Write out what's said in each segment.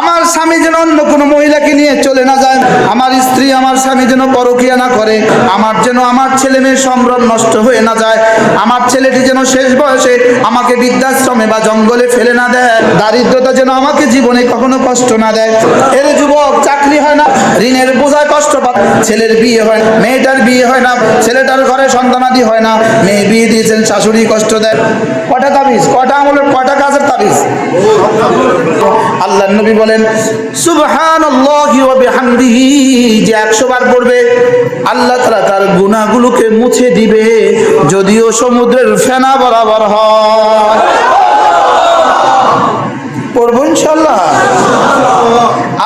আমার স্বামী যেন অন্য কোনো মহিলাকে নিয়ে চলে না যায়, আমার স্ত্রী আমার স্বামী যেন পরকিয়া না করে, আমার যেন আমার ছেলে মেয়ের সম্ভ্রম নষ্ট হয়ে না যায়, আমার ছেলেটি যেন শেষ বয়সে আমাকে বৃদ্ধাশ্রমে বা জঙ্গলে ফেলে না দেয়, দারিদ্রতা যেন আমাকে জীবনে কখনো কষ্ট না দেয়। এর যুবক চাকরি হয় না, ঋণের বোঝায় কষ্ট পায়, ছেলের বিয়ে হয় না মেয়েটার বিয়ে হয় না, ছেলেটার ঘরে সন্তানাদি হয় না, মেয়ে বিয়ে দিয়েছেন, শাশুড়ি কষ্ট দেয়। কটা তাবিজ? কটা আমলের, কটা কাজের তাবিজ? আল্লাহ নবী বলেন বিহামদিহি যে 100 বার পড়বে, আল্লাহ তাআলা তার গুনাহগুলোকে মুছে দিবে, যদিও সমুদ্রের ফেনা বরাবর হয়। পড়ব ইনশাআল্লাহ।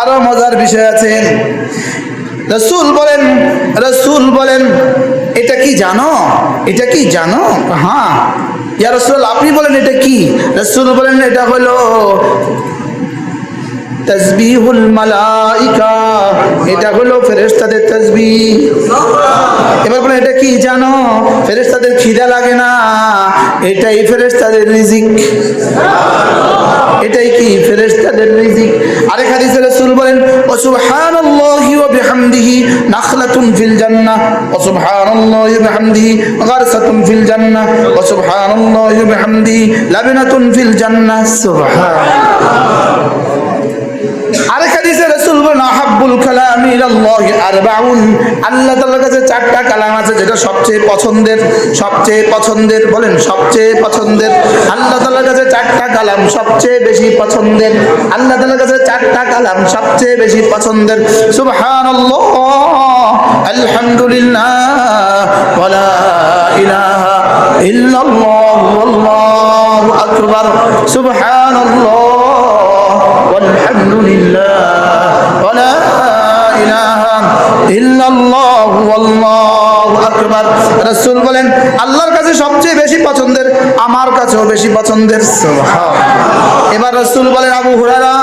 আরও মজার বিষয় আছে। রসুল বলেন রসুল বলেন কি জানো? এটা কি জানো? হ্যাঁ। ইয়া রসুল আপনি বলেন এটা কি? রসুল বলেন এটা হলো তসবিহুল মালাইকা। এটা হলো ফেরেশতাদের তসবিহ। এবার বলেন এটা কি জানো? ফেরেশতাদের খিদা লাগে না। এটাই ফেরেশতাদের রিজিক। এটাই কি ফেরেশতাদের রিজিক? আরেক হাদিসে রাসূল বলেন ও সুবহানাল্লাহি ওয়া বিহামদিহি নাখলাতুন ফিল জান্নাহ। ও সুবহানাল্লাহি ওয়া বিহামদিহি গারসাতুন ফিল জান্নাহ। ও সুবহানাল্লাহি ওয়া বিহামদিহি লাবনাতুন ফিল জান্নাহ। সুবহান তাআলার কাছে চারটা কালাম আছে যেটা সবচেয়ে পছন্দের সবচেয়ে পছন্দের, বলেন, সবচেয়ে পছন্দের। কাছে চারটা কালাম সবচেয়ে বেশি পছন্দের। কাছে চারটা কালাম সবচেয়ে বেশি পছন্দের। আলহামদুলিল্লাহ সুবহানাল্লাহ। والحمد لله ولا إله إلا الله والله আকবার বলেন, আল্লাহর কাছে সবচেয়ে বেশি পছন্দের, আমার কাছেও বেশি পছন্দের। এবার রাসূল বলেন, আবু হুরারা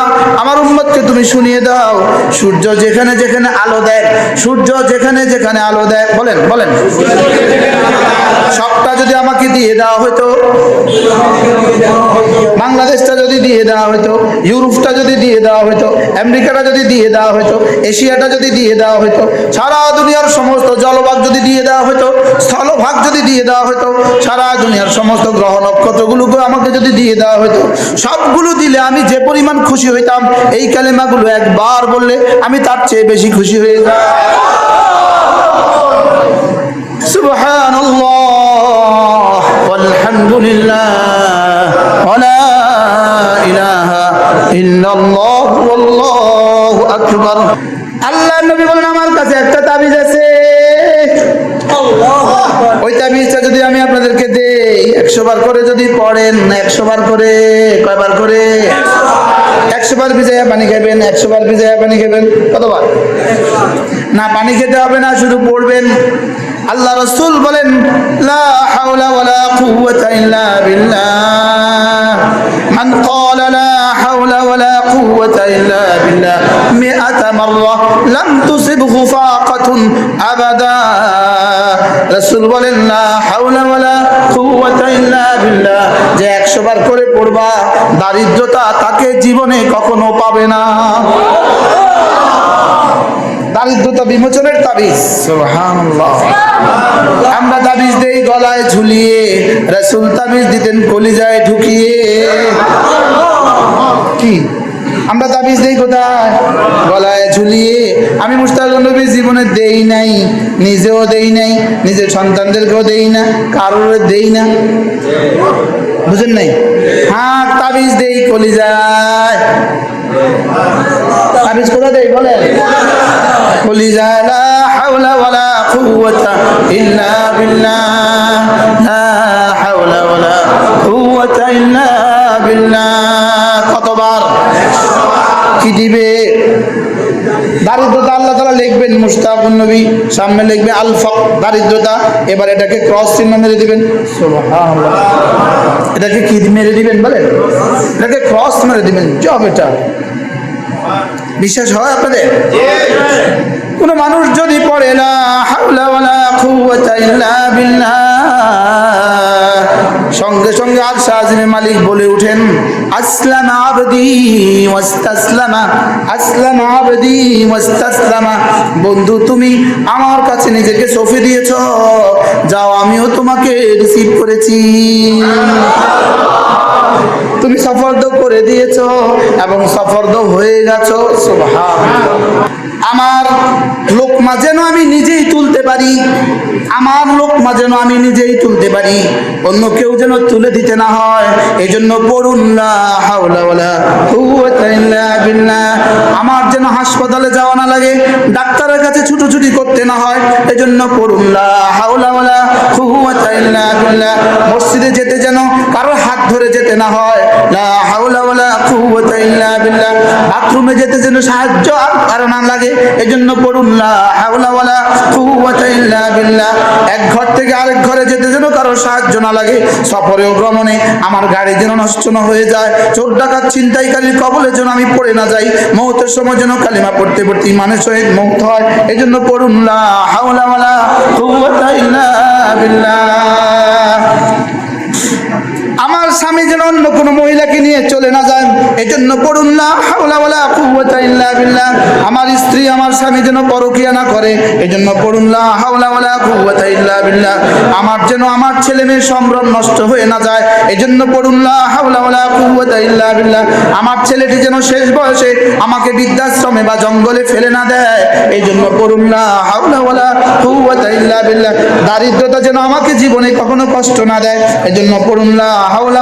আমার উম্মতকে তুমি শুনিয়ে দাও। সূর্য যেখানে যেখানে আলো দেয়, সূর্য যেখানে যেখানে আলো দেয়। বলেন বলেন। সবটা যদি আমাকে দিয়ে দেওয়া হতো বাংলাদেশটা যদি দিয়ে দেওয়া হতো ইউরোপটা যদি দিয়ে দেওয়া হতো আমেরিকাটা যদি দিয়ে দেওয়া হতো এশিয়াটা যদি দিয়ে দেওয়া হতো সারা দুনিয়ার সমস্ত জলবায়ু যদি দিয়ে দেওয়া হতো স্থলভাগ যদি দিয়ে দেওয়া হতো সারা দুনিয়ার সমস্ত গ্রহ নক্ষত্রগুলোকে আমাকে যদি দিয়ে দেওয়া হতো সবগুলো দিলে আমি যে পরিমাণ খুশি হইতাম, এই কালেমাগুলো একবার বললে আমি তার চেয়ে বেশি খুশি হয়ে আল্লাহ নবী বলেন, আমার কাছে একটা তাবিজ আছে ওই তাবিজটা যদি আমি আপনাদেরকে দেই, একশো বার করে যদি পড়েন, একশো বার করে কয়বার করে? একশো বার ভিজাইয়া পানি খাবেন একশো বার ভিজাইয়া পানি খাবেন কতবার? না, পানি খেতে হবে না, শুধু পড়বেন। আল্লাহ রসুল বলেন মান হাওলা বিল্লাহ। মাররা লাম তুসিবহু ফাকাতুন আবাদা। রাসূল বলেন, লা হাওলা ওয়ালা কুওয়াতা ইল্লা বিল্লাহ। যে 100 বার করে পড়বা, দারিদ্রতা তাকে জীবনে কখনো পাবে না। দারিদ্রতা বিমোচনের তাবিজ। আমরা তাবিজ দেই গলায় ঝুলিয়ে, রাসূল তাবিজ দিতেন কলিজায় ঢুকিয়ে। কি? আমরা তাবিজ দেই কোথায়? গলায় ঝুলিয়ে আমি মুস্তাক নবী জীবনে দেই নাই, নিজেও দেই নাই, নিজের সন্তানদেরকেও দেই না, কারোর দেই না। বুঝেন নাই? হ্যাঁ তাবিজ দেই কলিজায় তাবিজ কোথা দেই, বলেন? কলিজায় লা হাওলা ওয়ালা কুওয়াতা ইল্লা বিল্লাহ। লা হাওলা ওয়ালা কুওয়াতা ইল্লা বিল্লাহ কতবার? কি দিবে? দারিদ্রতা আল্লাহ তালা লিখবেন মুস্তাকুন নবী সামনে লিখবে আল ফক দারিদ্রতা এবার এটাকে ক্রস চিহ্ন মেরে দিবেন। এটাকে কি মেরে দিবেন বলেন? এটাকে ক্রস মেরে দিবেন জব এটা। বিশ্বাস হয় আপনাদের? কোন মানুষ যদি পড়ে না হাওলা ওয়ালা কুওয়াতা ইল্লা বিল্লাহ। মালিক বলে উঠেন আসলাম আসলাম বন্ধু তুমি আমার কাছে নিজেকে সফি দিয়েছ, যাও আমিও তোমাকে রিসিভ করেছি। তুমি সফর্দ করে দিয়েছ এবং সফর্দ হয়ে গেছো। আমার লোকমা যেন আমি নিজেই তুলতে পারি, আমার লোকমা যেন আমি নিজেই তুলতে পারি, অন্য কেউ যেন তুলে দিতে না হয় এই জন্য পড়ুন। আমার যেন হাসপাতালে যাওয়া না লাগে, ডাক্তারের কাছে ছুটোছুটি করতে না হয় এই জন্য পড়ুন। মসজিদে যেতে যেন কারোর হাত ধরে যেতে না হয় ইল্লা বিল্লাহ। বাথরুমে যেতে যেন সাহায্য আর না লাগে, এজন্য পড়ুন। এক ঘর থেকে আরেক ঘরে যেতে যেন কারও সাহায্য না লাগে সফরে ভ্রমণে আমার গাড়ি যেন নষ্ট না হয়ে যায় চোর ডাকাত ছিনতাইকারীর কবলে যেন আমি পড়ে না যাই মৌতের সময় যেন কালিমা পড়তে পড়তে ইমানের সহিত মৌত হয় এই জন্য পড়ুন, লা হাওলা ওয়ালা বিল্লাহ স্বামী যেন অন্য কোনো মহিলাকে নিয়ে চলে না যায় এই জন্য পড়ুন না আমার স্ত্রী আমার স্বামী যেন পরকিয়া না করে এই জন্য পড়ুন না, হাওলা ওয়ালা ইল্লা বিল্লাহ। আমার যেন আমার ছেলে মেয়ে সম্ভ্রম নষ্ট হয়ে না যায় এই জন্য পড়ুন না, হাওলা ওয়ালা কুওয়াতা ইল্লা বিল্লাহ। আমার ছেলেটি যেন শেষ বয়সে আমাকে বৃদ্ধাশ্রমে বা জঙ্গলে ফেলে না দেয় এই জন্য পড়ুন না, হাওলা ওয়ালা কুওয়াতা ইল্লা বিল্লাহ। দারিদ্রতা যেন আমাকে জীবনে কখনো কষ্ট না দেয় এই জন্য পড়ুন হাওলা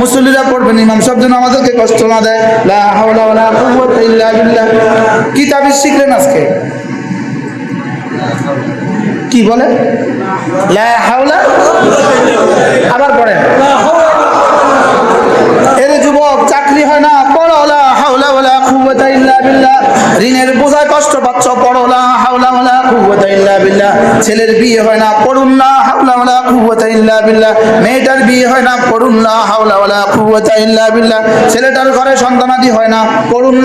মুসল্লিরা পড়বেন, ইমাম যেন আমাদেরকে কষ্ট না দেয়। হাওলা কি শিখলেন আজকে? কি বলে? হাওলা? আবার পড়েন। এর যুবক, চাকরি হয় না, পড়ো হাওলা কুওয়াতা ইল্লা ঋণের বোঝায় কষ্ট পাচ্ছ, পড়ো, লা হাওলা ছেলের বিয়ে হয় না, পড়ুন ইল্লা মেয়েটার বিয়ে হয় না, পড়ুন ইল্লা ছেলেটার ঘরে সন্তানাদি হয় না, পড়ুন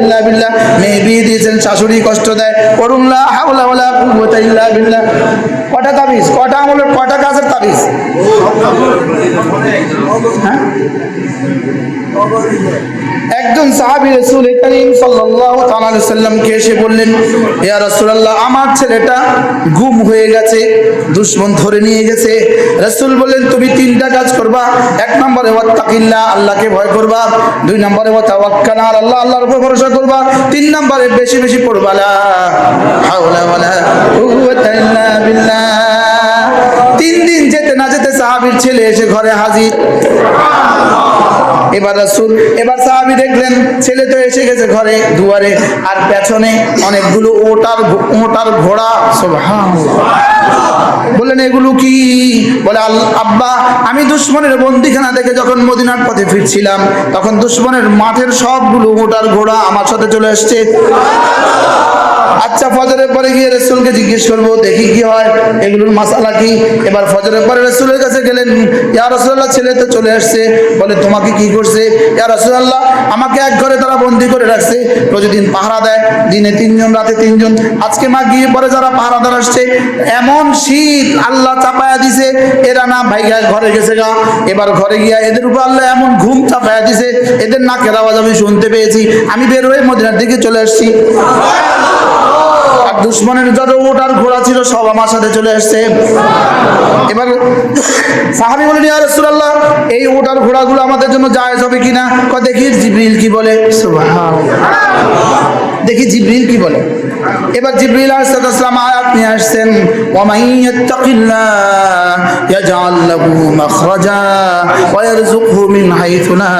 ইল্লা মেয়ে বিয়ে দিয়েছেন, শাশুড়ি কষ্ট দেয়, পড়ুন ইল্লা কটা তাবিজ? কটা আমলের, কটা কাজের তাবিজ? হ্যাঁ? একজন সাহাবী রাসূল করিম সাল্লাল্লাহু আলাইহি সাল্লামকে এসে বললেন রাসূলুল্লাহ, আমার ছেলেটা গুম হয়ে গেছে, দুশমন ধরে নিয়ে গেছে। রাসূল বললেন, তুমি তিনটা কাজ করবা, এক নম্বরে ওয়াত্তাকিল্লাহ, আল্লাহকে ভয় করবা, দুই নম্বরে ওয়া তাওয়াক্কাল আলা আল্লাহ, আল্লাহর উপর ভরসা করবা, তিন নম্বরে বেশি বেশি পড়বা, লা হাওলা ওয়ালা কুওয়াতা ইল্লা বিল্লাহ। তিন দিন যেতে না যেতে সাহাবীর ছেলে এসে ঘরে হাজির। এবার রাসূল, এবার সাহাবী দেখলেন, ছেলে তো এসে গেছে ঘরে, দুয়ারে, আর পেছনে অনেকগুলো ওটার ওটার ঘোড়া, সুবহানাল্লাহ। বললেন, এগুলো কি? বলে আব্বা, আমি দুশ্মনের বন্দিখানা থেকে যখন মদিনার পথে ফিরছিলাম, তখন দুশ্মনের মাঠের সবগুলো ওটার ঘোড়া আমার সাথে চলে আসছে আচ্ছা ফজরের পরে গিয়ে রসুলকে জিজ্ঞেস করব, দেখি কি হয়, এগুলোর মাসালা কি? এবার ফজরের পরে রসুলের কাছে গেলেন, ইয়া রসুল্লাহ ছেলে তো চলে আসছে। বলে, তোমাকে কি করছে? ইয়া রসুল্লাহ আমাকে এক ঘরে তারা বন্দি করে রাখছে, প্রতিদিন পাহারা দেয়, দিনে তিনজন, রাতে তিনজন। আজকে মা গিয়ে পরে যারা পাহারাদার আসছে, এমন শীত আল্লাহ চাপায়া দিছে, এরা না ভাইগা ঘরে গেছে গা। এবার ঘরে গিয়া এদের উপর আল্লাহ এমন ঘুম চাপায়া দিছে, এদের নাকের আওয়াজ আমি শুনতে পেয়েছি। আমি বের হয়ে মদিনার দিকে চলে আসছি। আর দুশ্মনের যত ওটার ঘোড়া ছিল সব আমার সাথে চলে আসছে এবার সাহাবি বলেন, ইয়া রাসূলুল্লাহ, এই ওটার ঘোড়াগুলো আমাদের জন্য জায়েজ হবে কিনা? দেখি জিবরিল কি বলে। সুবহানাল্লাহ। দেখি জিবরিল কি বলে। এবার জিবরিল আলাইহিস সালাম আয়াত নিয়ে আসছেন ওয়া মান ইয়াত্তাকিল্লাহ ইয়াজআল লাহু মাখরাজা ওয়া ইয়ারযুকহু মিন হাইথু লা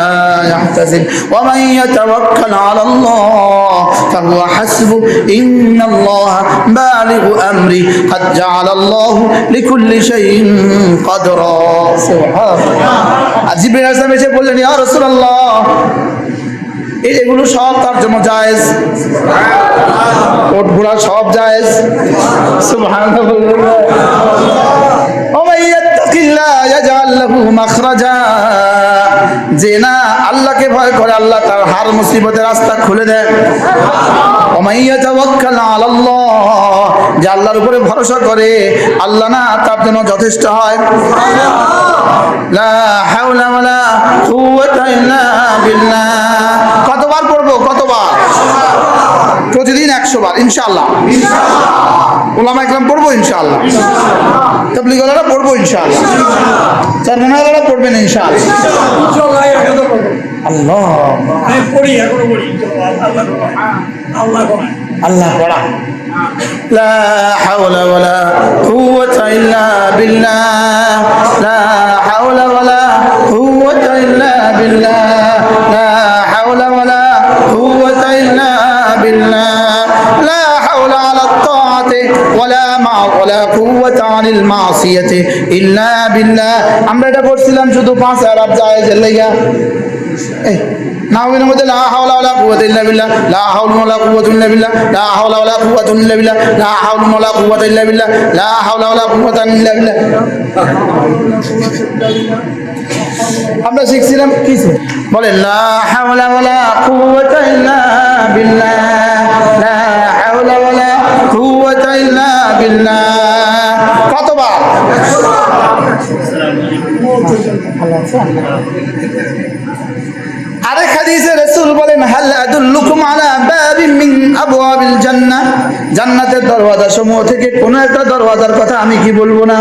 ইয়াহতাসিব ওয়া মান ইয়াতাওয়াক্কাল আলাল্লাহ ফাহুয়া হাসবু ইন্নাল্লাহা বালিগু আমরি قد جعل الله لكل شيء قدرا সুবহানাল্লাহ আর জিবরিল আলাইহিস সালাম এসে বললেন ইয়া রাসূলুল্লাহ এই এগুলো সব তার জন্য জায়েজ। ওট সব জায়েজ। সুবহানাল্লাহ। ওমান ইয়াত্তাকিল্লাহ ইয়াজআল লাহু মাখরাজা। যে না আল্লাহকে ভয় করে, আল্লাহ তার হার মুসিবতের রাস্তা খুলে আলাল্লাহ, যে আল্লাহর উপরে ভরসা করে, আল্লাহ না তার জন্য যথেষ্ট হয়। কতবার পড়ব? কতবার? একশো বার ইনশাআল্লাহ ওলামা একরাম পড়বো ইনশাআল্লাহ তাবলিগলারা পড়বো ইনশাআল্লাহ চারমানারা পড়বেন ইনশাআল্লাহ আল্লাহ পড়ি এখনো পড়ি আল্লাহ করে আল্লাহ পড়া لا حول ولا قوة إلا بالله لا حول ولا قوة إلا بالله لا حول ولا قوة إلا بالله لا حول على ولا مع ولا قوة عن المعصية إلا بالله. عم بدأ بورسلام شو دو بانس عرب جاية جلية نعم نعم لا حول ولا قوة إلا بالله لا حول ولا قوة إلا بالله لا حول ولا قوة إلا بالله لا حول ولا قوة إلا بالله لا حول ولا قوة إلا بالله عم بدأ بورسلام كيسه بقول لا حول ولا قوة إلا بالله لا কতবার? আরেক হাদিসে রাসূল বলেন, হাল আদুল্লুকুম আলা বাবিন জান্নাতের দরওয়াজা সমূহ থেকে কোন একটা দরওয়াজার কথা আমি কি বলব না।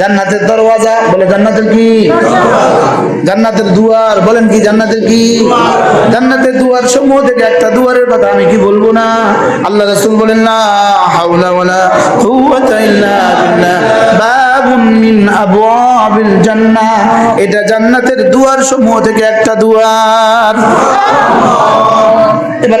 জান্নাতের দরওয়াজা, বলে জান্নাতের কি? জান্নাতের দুয়ার, বলেন কি জান্নাতের কি? জান্নাতের দুয়ার সমূহ থেকে একটা দুয়ারের কথা আমি কি বলব না? আল্লাহ রাসূল বলেন না এটা জান্নাতের দুয়ার সমূহ থেকে একটা দুয়ার। এবার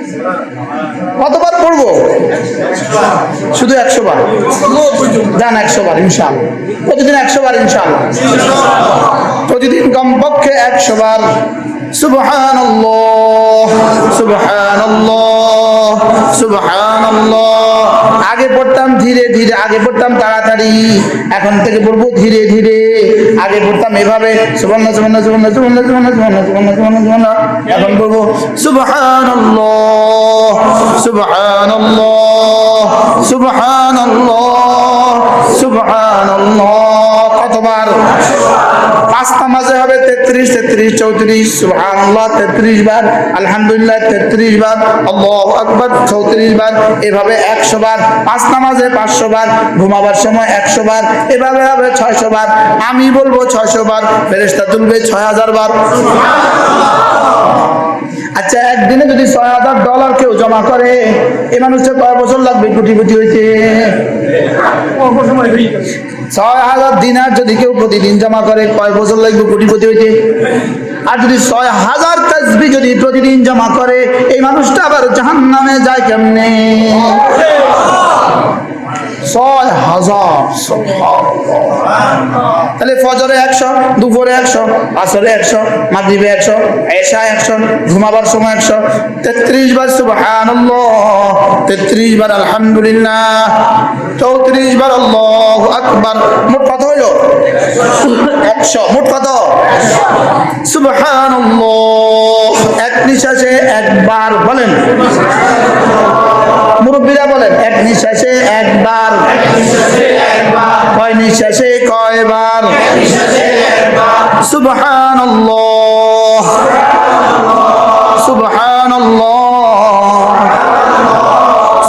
কতবার পড়ব? শুধু একশো বার যান একশো বার ইনশাল প্রতিদিন একশো বার ইনশাল প্রতিদিন কমপক্ষে একশো বার সুবহান সুবহান সুবহান আগে পড়তাম ধীরে ধীরে, আগে পড়তাম তাড়াতাড়ি। এখন থেকে পড়ব ধীরে ধীরে। আগে পড়তাম এভাবে সুবর্ণ সুবর্ণ সুবর্ণ সুবর্ণ সুবর্ণ সুবর্ণ সুবর্ণ সুবর্ণ সুবর্ণ এখন পড়ব সুবহানাল্লাহ সুবহানাল্লাহ সুবহানাল্লাহ সুবহানাল্লাহ কতবার পাঁচটা মাঝে তেত্রিশ তেত্রিশ চৌত্রিশ সুবহানাল্লাহ তেত্রিশ বার আলহামদুলিল্লাহ তেত্রিশ বার আল্লাহ আকবার চৌত্রিশ বার এভাবে একশো বার পাঁচ নামাজে পাঁচশো বার ঘুমাবার সময় একশো বার এভাবে হবে ছয়শো বার আমি বলব ছয়শো বার ফেরেস্তা তুলবে ছয় হাজার বার। আচ্ছা একদিনে যদি ছয় হাজার ডলার কেউ জমা করে এ মানুষটা কয় বছর লাগবে কোটিপতি হয়েছে হয়ে ছয় হাজার দিনার যদি কেউ প্রতিদিন জমা করে কয় বছর লাগবে কোটিপতি হইতে আর যদি ছয় হাজার তাজবি যদি প্রতিদিন জমা করে এই মানুষটা আবার জাহান নামে যায় কেমনে? হাজার তাহলে ফজরে একশো, দুপুরে একশো, আসরে একশো, মাগরিবে একশো এশা একশো, ঘুমাবার সময় একশো। তেত্রিশ বার সুবহান তেত্রিশ বার আলহামদুলিল্লাহ, চৌত্রিশ বার আল্লাহ আকবার। মোট কত হইল? একশো। মোট কত? সুবহান এক নিঃশ্বাসে একবার বলেন। মুরব্বীরা বলেন, এক নিঃশ্বাসে একবার। কয় নিঃশ্বাসে কয়বার? সুবহান সুবহান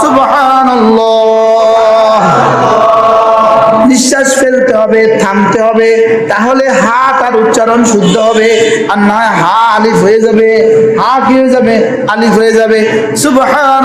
সুবহান নিঃশ্বাস ফেলতে হবে থামতে হবে তাহলে হা তার উচ্চারণ শুদ্ধ হবে। আর না হা আলিফ হয়ে যাবে হা কি হয়ে যাবে? আলিফ হয়ে যাবে। সুবহান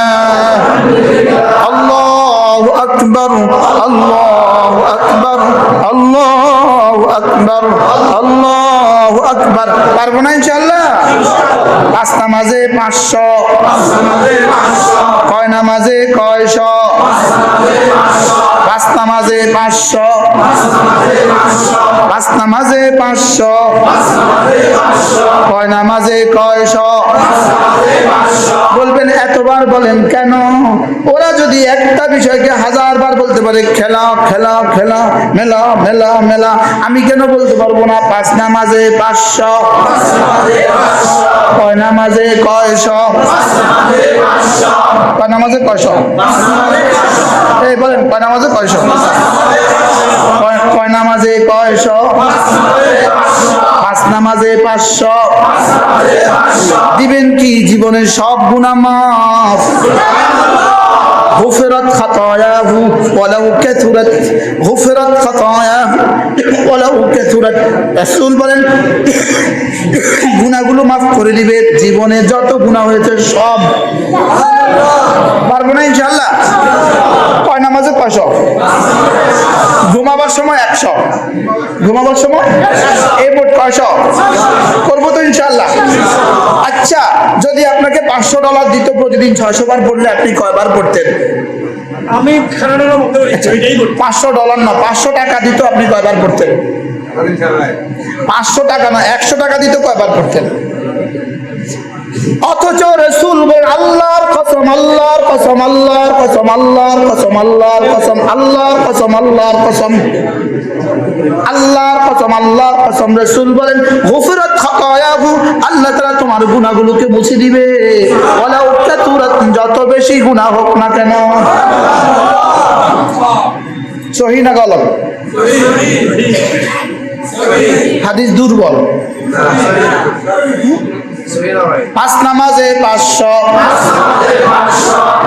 আকবর, আল্লাহ আকবর আল্লাহ আকবর আল্লাহ আকবর। পারব না ইনশাল্লাহ পাঁচ নামাজে পাঁচশো। কয় নামাজে কয়শ? পাঁচটা মাঝে পাঁচশো। পাঁচ মাঝে পাঁচশো। কয় নামাজে কয়শ? বলবেন, এতবার বলেন কেন? যদি একটা বিষয়কে হাজার বার বলতে পারে, খেলা খেলা খেলা, মেলা মেলা মেলা, আমি কেন বলতে পারব না? পাঁচ নামাজে পাঁচশো। কয় নামাজে কয়শ? কয় নামাজে কয়শ? এই বলেন, কয় নামাজে কয়শ? কয়- নামাজে কয়শ? পাঁচ নামাজে পাঁচশো। দিবেন কি জীবনের সব গুণা غفرت خطاياه ولو كثرت غفرت خطاياه ولو كثرت রাসূল বলেন গুনাহগুলো মাফ করে দিবে জীবনে যত গুনাহ হয়েছে সব পারবো না ইনশাআল্লাহ কয় নামাজে কয়শো? ঘুমাবার সময় একশো। ঘুমাবার সময় এই মোট কয়শো? করব তো ইনশাল্লাহ আচ্ছা যদি আপনাকে পাঁচশো ডলার দিত প্রতিদিন ছয়শো বার পড়লে আপনি কয়বার পড়তেন? আমি পাঁচশো ডলার না পাঁচশো টাকা দিত আপনি কয়বার পড়তেন? পাঁচশো টাকা না একশো টাকা দিত কয়বার পড়তেন? অথচ রসুল বলেন, আল্লাহর কসম আল্লাহর কসম আল্লাহর কসম আল্লাহর কসম আল্লাহর কসম আল্লাহর কসম আল্লাহর কসম আল্লাহর কসম আল্লাহর কসম। রসুল বলেন, গুফরাত খাতায়াহু, আল্লাহ তাআলা তোমার গুনাহগুলোকে মুছে দিবে। ওয়ালাউ কাতুরাত যত বেশি গুনাহ হোক না কেন। সহি না গলত? হাদিস দুর্বল। পাঁচ নামাজে পাঁচশো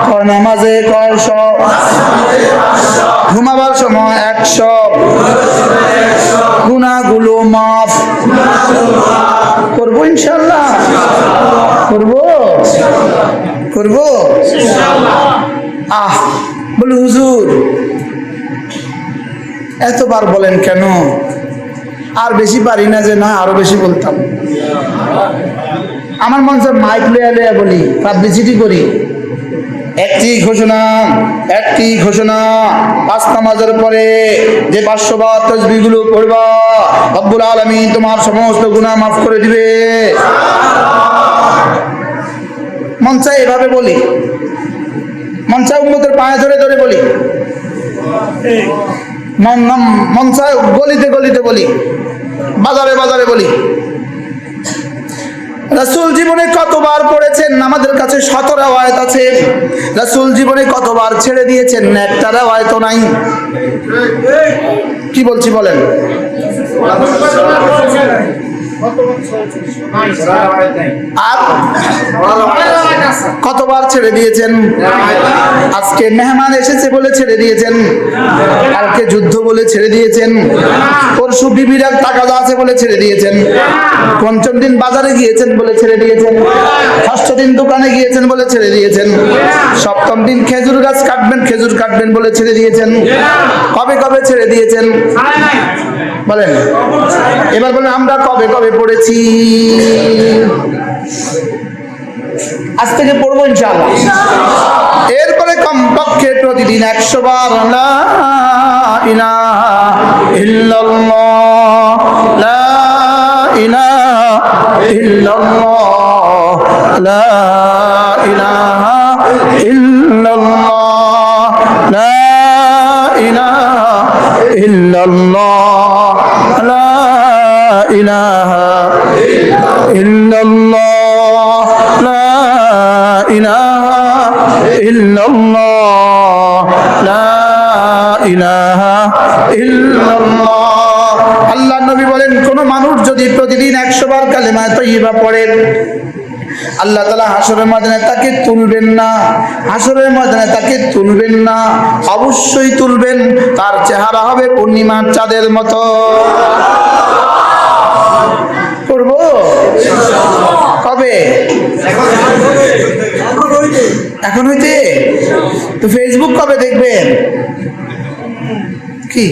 কয় নামাজে কয়শো ঘুমাবার সময় একশো গুনাগুলো মাফ। করব ইনশাল্লাহ? করব? করব? আহ বলি হুজুর, এতবার বলেন কেন? আর বেশি পারি না যে না, আরও বেশি বলতাম। আমার মঞ্চে মাইক লইয়া বলি পাবলিসিটি করি। একটি ঘোষণা একটি ঘোষণা, পাঁচ নামাজের পরে যে পাঁচশো বার তসবিগুলো পড়বা, রব্বুল আলমী তোমার সমস্ত গুনাহ মাফ করে দিবে। মঞ্চায় এভাবে বলি। মঞ্চায় উন্মতের পায়ে ধরে ধরে বলি। মন- মঞ্চায় গলিতে গলিতে বলি বাজারে বাজারে বলি রাসুল জীবনে কতবার পড়েছেন? আমাদের কাছে শত রেওয়ায়ত আছে। রাসূল জীবনে কতবার ছেড়ে দিয়েছেন? একটা রেওয়ায়ত নাই। কি বলছি বলেন? আর কতবার ছেড়ে দিয়েছেন? আজকে মেহমান এসেছে বলে ছেড়ে দিয়েছেন। কালকে যুদ্ধ বলে ছেড়ে দিয়েছেন। পরশু বিবির টাকা আছে বলে ছেড়ে দিয়েছেন। পঞ্চম দিন বাজারে গিয়েছেন বলে ছেড়ে দিয়েছেন। ষষ্ঠ দিন দোকানে গিয়েছেন বলে ছেড়ে দিয়েছেন। সপ্তম দিন খেজুর গাছ কাটবেন খেজুর কাটবেন বলে ছেড়ে দিয়েছেন। কবে কবে ছেড়ে দিয়েছেন? বলেন। এবার বলেন আমরা কবে কবে পড়েছি। আজ থেকে পড়ব ইনশাআল্লাহ। এরপরে কমপক্ষে প্রতিদিন একশো বার লা ইলাহা লা লা ইলাহা ইল্লাল্লাহ, লা ইলাহা ইল্লাল্লাহ, লা ইলাহা ইল্লাল্লাহ। আল্লাহ নবী বলেন, কোন মানুষ যদি প্রতিদিন একশো বার কালেমা তৈবা পড়েন আল্লাহ তালা হাসরের ময়দানে তাকে তুলবেন না হাসরের ময়দানে তাকে তুলবেন না, অবশ্যই তুলবেন, তার চেহারা হবে পূর্ণিমার চাঁদের মতো। এখন হইতে? তো ফেসবুক কবে দেখবেন? কি?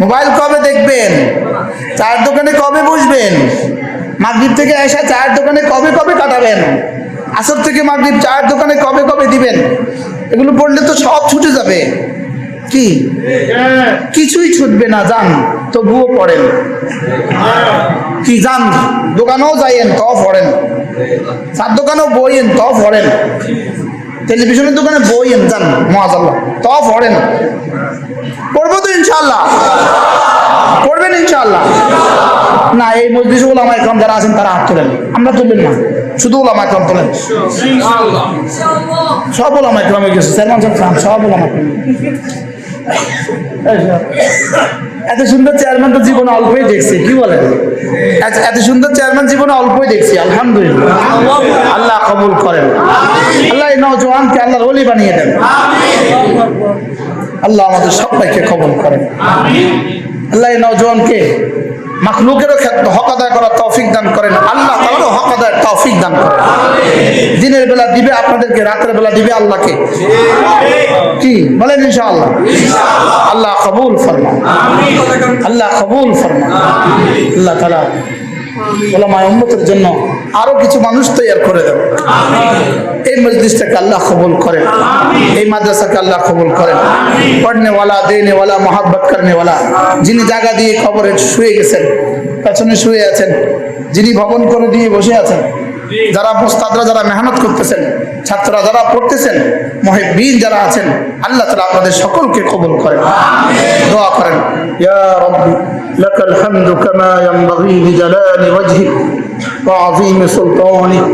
মোবাইল কবে দেখবেন? চায়ের দোকানে কবে বসবেন? মাগরীব থেকে আসা চায়ের দোকানে কবে কবে কাটাবেন? আসর থেকে মাগরীব চায়ের দোকানে কবে কবে দিবেন? এগুলো পড়লে তো সব ছুটে যাবে। কি? কিছুই ছুটবে না যান। তবুও পড়েন। কি যান? দোকানেও যাইয়েন তাও পড়েন। চার দোকানেও বইয়েন তাও পড়েন। টেলিভিশনের দোকানে বইয়েন যান মহাজাল্লাহ তাও পড়েন। পড়ব তো ইনশাল্লাহ পড়বেন ইনশাল্লাহ না এই মসজিদ ওলামা একরম যারা আছেন তারা হাত তোলেন। আমরা তুলবেন না। শুধু ওলামা একরম তোলেন। সব ওলামা একরমে গেছে। সব ওলামা একরম। এত সুন্দর চেয়ারম্যান তো জীবনে অল্পই দেখছি, কি বলেন? এত- সুন্দর চেয়ারম্যান জীবনে অল্পই দেখছি, আলহামদুলিল্লাহ। আল্লাহ কবুল করেন। আল্লাহ নজওয়ানকে আল্লাহর ওলি বানিয়ে দেন। আল্লাহ আমাদের সবাইকে কবুল করেন। আল্লাহ এই নজওয়ানকে মাখলুকেরও ক্ষেত্রে হক আদায় করার তৌফিক দান করেন। আল্লাহ তাহলে হক আদায় তৌফিক দান করেন। দিনের বেলা দিবে আপনাদেরকে, রাতের বেলা দিবে আল্লাহকে। কি? বলেন ইনশাআল্লাহ। আল্লাহ কবুল ফরমান আল্লাহ কবুল ফরমান আল্লাহ তালা বলা ওলামায় উম্মতের জন্য আরও কিছু মানুষ তৈরি করে দেন এই মজলিসটাকে আল্লাহ কবুল করেন। এই মাদ্রাসাকে আল্লাহ কবুল করেন। পড়নে ওয়ালা দেনে ওয়ালা, মোহাব্বত করনে ওয়ালা। যিনি জায়গা দিয়ে কবরে শুয়ে গেছেন, পেছনে শুয়ে আছেন, যিনি ভবন করে দিয়ে বসে আছেন, যারা মোস্তাদরা যারা মেহনত করতেছেন, ছাত্ররা যারা পড়তেছেন মহিবিন যারা আছেন, আল্লাহ তালা আপনাদের সকলকে কবুল করেন। দোয়া করেন। ইয়া রব্বি, লাকাল হামদু কামা ইয়ানবাগি লিজালালি ওয়াজহিক। আযীমি সুলতানিক।